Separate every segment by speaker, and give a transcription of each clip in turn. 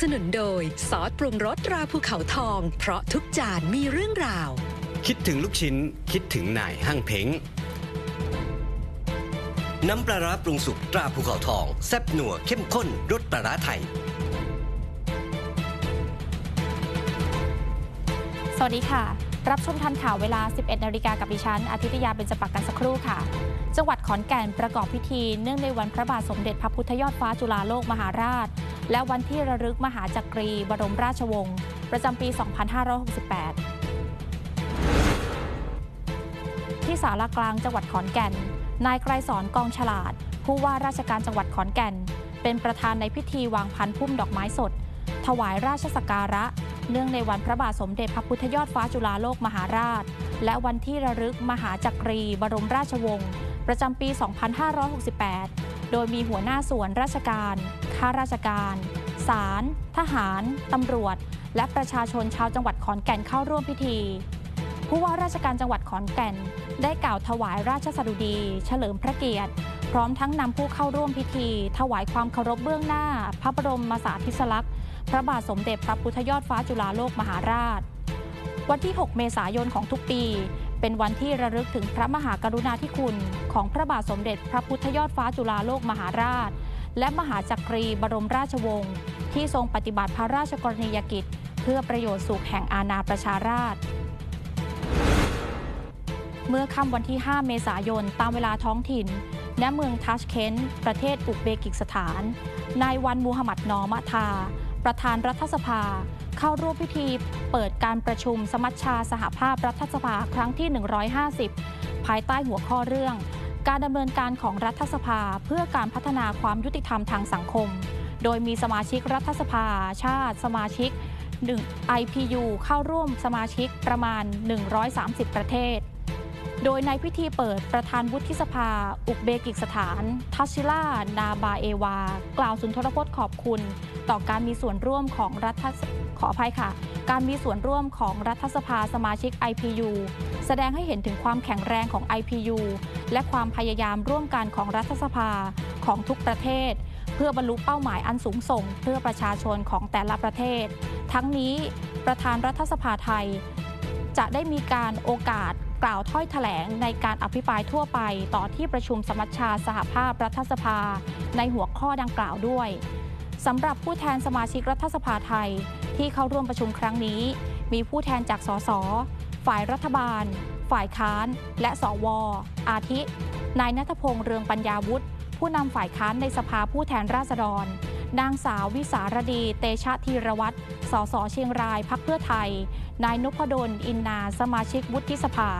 Speaker 1: สนุนโดย ซอสปรุงรสตราภูเขาทอง เพราะทุกจานมีเรื่องราว
Speaker 2: คิดถึงลูกชิ้น คิดถึงนายห้างเพ้งน้ำปลาร้าปรุงสุกตราภูเขาทอง แซ่บนัวเข้มข้นรสปลาร้าไทย
Speaker 3: สวัสดีค่ะ รับชมทันข่าวเวลา 11นาฬิกากับดิฉันอาทิตยาเป็นจปักกันสักครู่ค่ะ จังหวัดขอนแก่นประกอบพิธี เนื่องในวันพระบาทสมเด็จพระพุทธยอดฟ้าจุฬาโลกมหาราช และวันที่ระลึกมหาจักรีบรมราชวงศ์ประจำปี 2568 ที่ศาลากลางจังหวัดขอนแก่น นายไกรสอนกองฉลาด ผู้ว่าราชการจังหวัดขอนแก่น เป็นประธานในพิธีวางพันพุ่มดอกไม้สด ถวายราชสักการะ เนื่องในวันพระบาทสมเด็จพระพุทธยอดฟ้าจุฬาโลกมหาราชและวันที่ระลึกมหาจักรีบรมราชวงศ์ ประจำปี 2568 โดยมีหัวหน้าส่วนราชการ ข้าราชการ ศาล ทหาร ตำรวจ และประชาชนชาวจังหวัดขอนแก่นเข้าร่วมพิธี ผู้ว่าราชการจังหวัดขอนแก่น ได้กล่าวถวายราชสดุดี เฉลิมพระเกียรติ พร้อมทั้งนำผู้เข้าร่วมพิธี ถวายความเคารพเบื้องหน้า พระบรมสาธิสลักษณ์พระบาทสมเด็จพระพุทธยอดฟ้าจุฬาโลกมหาราช วันที่ 6 เมษายนของทุกปี เป็นวันที่ระลึกถึงพระมหากรุณาธิคุณ ของพระบาทสมเด็จพระพุทธยอดฟ้าจุฬาโลกมหาราช และมหาจักรีบรมราชวงศ์ที่ทรงปฏิบัติพระราชกรณียกิจ เพื่อประโยชน์สุขแห่งอาณาประชาราษฎร์เมื่อค่ำวันที่ 5 เมษายน ตามเวลาท้องถิ่น ณ เมืองทัชเคนต์ประเทศอุซเบกิสถาน นายวันมูฮัมหมัดนอมะทา ประธานรัฐสภา เข้าร่วมพิธีเปิดการประชุมสมัชชาสหภาพรัฐสภาครั้งที่ 150 ภายใต้หัวข้อเรื่อง การดำเนินการของรัฐสภาเพื่อการพัฒนาความยุติธรรมทางสังคม โดยมีสมาชิกรัฐสภา ชาติ สมาชิก 1 IPU เข้าร่วมสมาชิกประมาณ 130 ประเทศ โดยในพิธีเปิดประธานวุฒิสภา อุกเบกิสถาน ทัชชิล่า นาบาเอวา กล่าวสุนทรพจน์ขอบคุณ ต่อการมีส่วนร่วมของรัฐขออภัยค่ะ การมีส่วนร่วมของรัฐสภาสมาชิก IPU แสดงให้เห็นถึงความแข็งแรงของ IPU และความพยายามร่วมกันของรัฐสภาของทุกประเทศ เพื่อบรรลุเป้าหมายอันสูงส่ง เพื่อประชาชนของแต่ละประเทศ ทั้งนี้ประธานรัฐสภาไทย จะได้มีการโอกาสกล่าวถ้อยแถลงในการอภิปรายทั่วไป ต่อที่ประชุมสมัชชาสหภาพรัฐสภา ในหัวข้อดังกล่าวด้วย สำหรับผู้แทนสมาชิกรัฐสภาไทย ที่เข้าร่วมประชุมครั้งนี้ มีผู้แทนจากสส ฝ่ายรัฐบาล ฝ่ายค้าน และสว อาทิ นายนัทพงษ์เรืองปัญญาวุฒิผู้นำฝ่ายค้านในสภาผู้แทนราษฎร นางสาววิสารดี เตชะธีรวัตรสสเชียงรายพักเพื่อไทย นายนพดล อินนา สมาชิกวุฒิสภา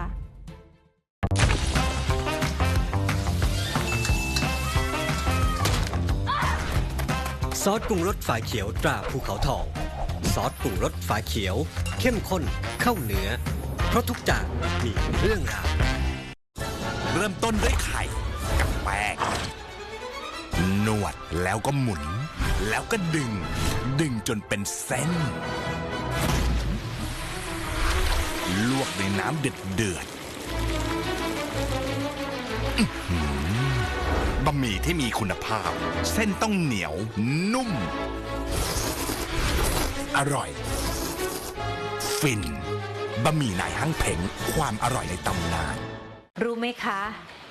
Speaker 2: ซอสปรุงรสฝาเขียวตราภูเขาทอง ซอสปรุงรสฝาเขียว เข้มข้นเข้าเนื้อ เพราะทุกจานมีเรื่องราว
Speaker 4: เริ่มต้นด้วยไข่กับแป้งนวดแล้วก็หมุน แล้วก็ดึง ดึงจนเป็นเส้น ลวกในน้ำเดือดเดือด บะหมี่ที่มีคุณภาพ เส้นต้องเหนียว นุ่ม อร่อย ฟิน บะหมี่นายห้างเพงความอร่อยในตำนาน
Speaker 5: รู้ไหมคะ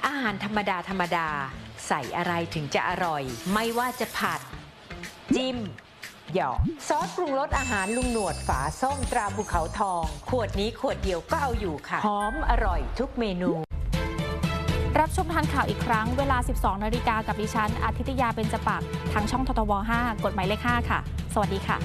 Speaker 5: อาหารธรรมดาธรรมดา ใส่อะไรถึงจะอร่อย ไม่ว่าจะผัด จิ้มหยอกซอสปรุงรสอาหารลุงหนวดฝาส้มตราภูเขาทอง ขวดนี้ขวดเดียวก็เอาอยู่ค่ะ หอมอร่อยทุกเมนู
Speaker 3: รับชมทันข่าวอีกครั้งเวลา 12 นาฬิกากับดิฉันอาทิตยาเบญจปักทางช่องททว 5 กฎหมายเลข 5 ค่ะ สวัสดีค่ะ